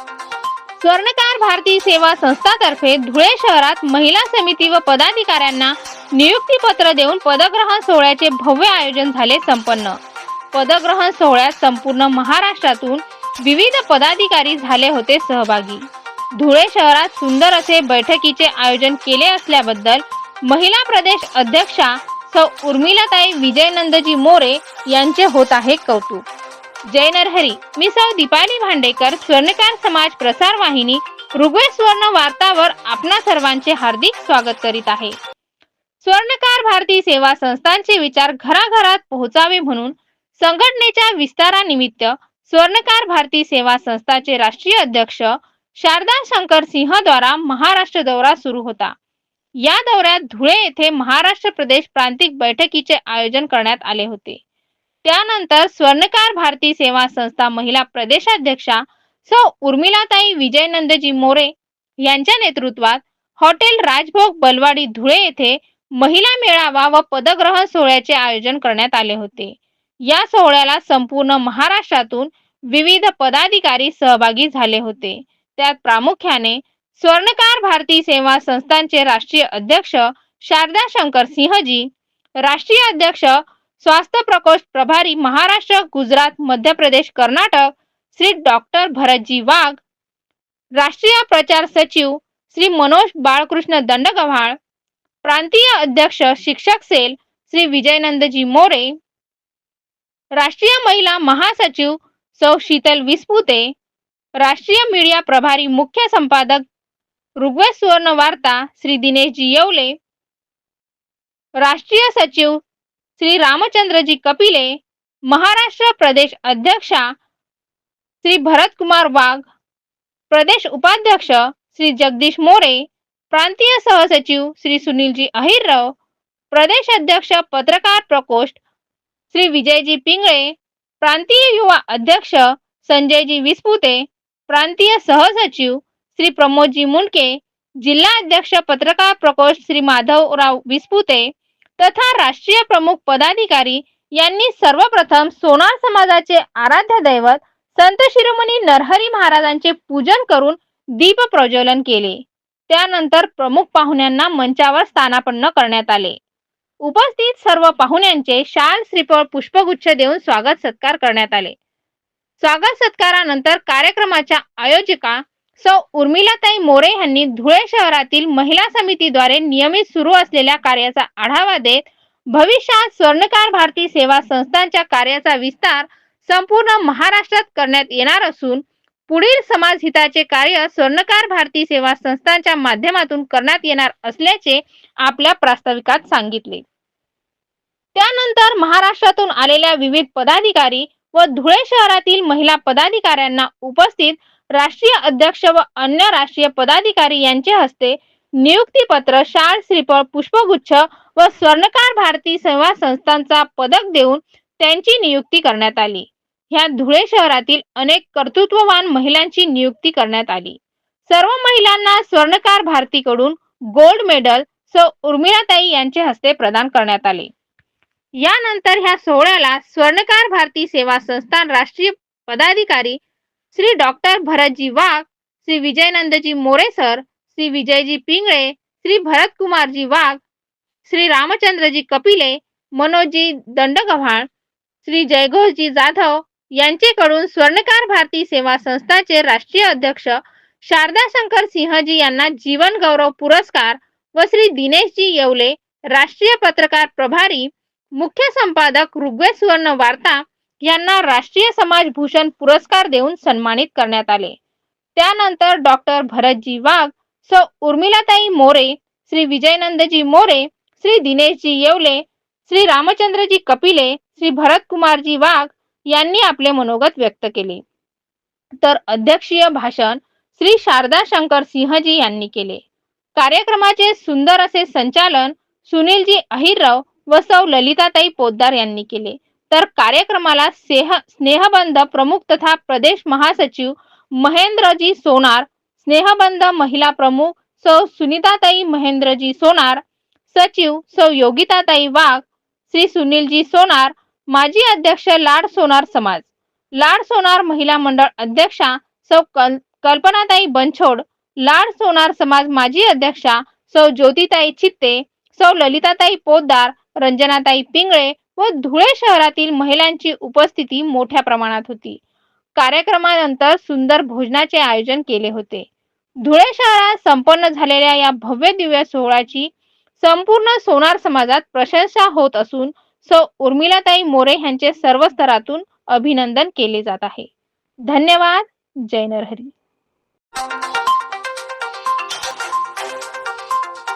स्वर्णकार भारती सेवा संस्थातर्फे धुळे शहरात महिला समिती व पदाधिकाऱ्यांना नियुक्तीपत्र देऊन पदग्रहण सोहळ्याचे भव्य आयोजन झाले संपन्न. पदग्रहण सोहळ्यात संपूर्ण महाराष्ट्रातून विविध पदाधिकारी झाले होते सहभागी. धुळे शहरात सुंदर असे बैठकीचे आयोजन केले असल्याबद्दल महिला प्रदेश अध्यक्षा सौ उर्मिलाताई विजयनंदजी मोरे यांचे होत आहे कौतुक. जय नरहरी मी सौ दीपाली भांडेकर स्वर्णकार समाज प्रसार वाहिनी ऋग्वेद स्वर्ण वार्तावर आपणा सर्वांचे हार्दिक स्वागत करीत आहे. स्वर्णकार भारती सेवा संस्थांचे विचार घराघरात पोहोचावे म्हणून संघटनेच्या विस्तारानिमित्त स्वर्णकार भारती सेवा संस्थाचे राष्ट्रीय अध्यक्ष शारदा शंकर सिंह द्वारा महाराष्ट्र दौरा सुरू होता. या दौऱ्यात धुळे येथे महाराष्ट्र प्रदेश प्रांतिक बैठकीचे आयोजन करण्यात आले होते. त्यानंतर स्वर्णकार भारती सेवा संस्था महिला प्रदेशाध्यक्षा सौ उर्मिलाताई विजयनंदजी मोरे यांच्या नेतृत्वात हॉटेल राजभोग बलवाडी धुळे येथे महिला मेळावा व पदग्रहण सोहळ्याचे आयोजन करण्यात आले होते. या सोहळ्याला संपूर्ण महाराष्ट्रातून विविध पदाधिकारी सहभागी झाले होते. त्यात प्रामुख्याने स्वर्णकार भारती सेवा संस्थांचे राष्ट्रीय अध्यक्ष शारदा शंकर सिंहजी राष्ट्रीय अध्यक्ष स्वास्थ्य प्रकोष्ठ प्रभारी महाराष्ट्र गुजरात मध्य प्रदेश कर्नाटक श्री डॉक्टर भरतजी वाघ राष्ट्रीय प्रचार सचिव श्री मनोज बाळकृष्ण दंडगव्हाळ प्रांतीय अध्यक्ष शिक्षक सेल श्री विजयनंदजी मोरे राष्ट्रीय महिला महासचिव सौ शीतल विस्पुते राष्ट्रीय मीडिया प्रभारी मुख्य संपादक ऋग्वेद सुवर्ण वार्ता श्री दिनेशजी येवले राष्ट्रीय सचिव श्री रामचंद्रजी कपिले महाराष्ट्र प्रदेश अध्यक्षा श्री भरत कुमार वाघ, प्रदेश उपाध्यक्ष श्री जगदीश मोरे, प्रांतीय सहसचिव श्री सुनीलजी अहिरराव, प्रदेश अध्यक्ष पत्रकार प्रकोष्ठ श्री विजयजी पिंगळे, प्रांतीय युवा अध्यक्ष संजयजी विस्पुते, प्रांतीय सहसचिव श्री प्रमोदजी मुंडके, जिल्हा अध्यक्ष पत्रकार प्रकोष्ठ श्री माधवराव विस्पुते तथा राष्ट्रीय प्रमुख पदाधिकारी यांनी सर्वप्रथम सोनार समाजाचे आराध्य दैवत संत शिरोमणी नरहरी महाराजांचे पूजन करून दीप प्रज्वलन केले. त्यानंतर प्रमुख पाहुण्यांना मंचावर स्थानापन्न करण्यात आले. उपस्थित सर्व पाहुण्यांचे शाल श्रीफळ पुष्पगुच्छ देऊन स्वागत सत्कार करण्यात आले. स्वागत सत्कारानंतर कार्यक्रमाच्या आयोजिका सौ उर्मिलाताई मोरे यांनी धुळे शहरातील महिला समितीद्वारे नियमित सुरू असलेल्या कार्याचा आढावा देत भविष्यात स्वर्णकार भारती सेवा संस्थांच्या कार्याचा विस्तार संपूर्ण महाराष्ट्रात करण्यात येणार असून पुढील समाजहिताचे कार्य स्वर्णकार भारती सेवा संस्थांच्या माध्यमातून करण्यात येणार असल्याचे आपल्या प्रास्ताविकात सांगितले. त्यानंतर महाराष्ट्रातून आलेल्या विविध पदाधिकारी व धुळे शहरातील महिला पदाधिकाऱ्यांना उपस्थित राष्ट्रीय अध्यक्ष व अन्य राष्ट्रीय पदाधिकारी यांचे हस्ते नियुक्तीपत्र शाल श्रीफळ पुष्पगुच्छ व स्वर्णकार भारती सेवा संस्थांचा पदक देऊन त्यांची नियुक्ती करण्यात आली. ह्या धुळे शहरातील अनेक कर्तृत्ववान महिलांची नियुक्ती करण्यात आली. सर्व महिलांना स्वर्णकार भारतीकडून गोल्ड मेडल सौ उर्मिलाताई यांचे हस्ते प्रदान करण्यात आले. यानंतर ह्या सोहळ्याला स्वर्णकार भारती सेवा संस्थान राष्ट्रीय पदाधिकारी श्री डॉक्टर भरतजी वाघ श्री विजयनंदजी मोरे सर श्री विजयजी पिंगळे श्री भरत कुमारजी वाघ श्री रामचंद्रजी कपिले मनोजी दंडगव्हाण श्री जयघोषजी जाधव यांचेकडून स्वर्णकार भारती सेवा संस्थाचे राष्ट्रीय अध्यक्ष शारदा शंकर सिंहजी यांना जीवन गौरव पुरस्कार व श्री दिनेशजी येवले राष्ट्रीय पत्रकार प्रभारी मुख्य संपादक ऋग्वेद सुवर्ण वार्ता यांना राष्ट्रीय समाज भूषण पुरस्कार देऊन सन्मानित करण्यात आले. त्यानंतर डॉक्टर भरतजी वाघ सौ. उर्मिलाताई मोरे श्री. विजयनंदजी मोरे श्री. दिनेशजी येवले श्री. रामचंद्रजी कपिले श्री. भरत कुमारजी वाघ यांनी आपले मनोगत व्यक्त केले. तर अध्यक्षीय भाषण श्री. शारदा शंकर सिंहजी यांनी केले. कार्यक्रमाचे सुंदर असे संचालन सुनीलजी अहिरराव व सौ. ललिताताई पोद्दार यांनी केले. तर कार्यक्रमाला स्नेहबंध प्रमुख तथा प्रदेश महासचिव महेंद्रजी सोनार स्नेहबंध महिला प्रमुख सौ सुनीताताई महेंद्रजी सोनार सचिव सौ योगिताताई वाघ श्री सुनीलजी सोनार माजी अध्यक्ष लाड सोनार समाज. लाड सोनार महिला मंडळ अध्यक्षा सौ कल कल्पनाताई बनछोड लाड सोनार समाज माजी अध्यक्षा सौ ज्योतिताई चित्ते सौ ललिताताई पोद्दार रंजनाताई पिंगळे व धुळे शहरातील महिलांची उपस्थिती मोठ्या प्रमाणात होती. कार्यक्रमानंतर सुंदर भोजनाचे आयोजन केले होते. धुळे शहरात संपन्न झालेल्या या भव्य दिव्य सोहळ्याची संपूर्ण सोनार समाजात प्रशंसा होत असून सौ उर्मिलाताई मोरे यांचे सर्व स्तरातून अभिनंदन केले जात आहे. धन्यवाद. जय नरहरी.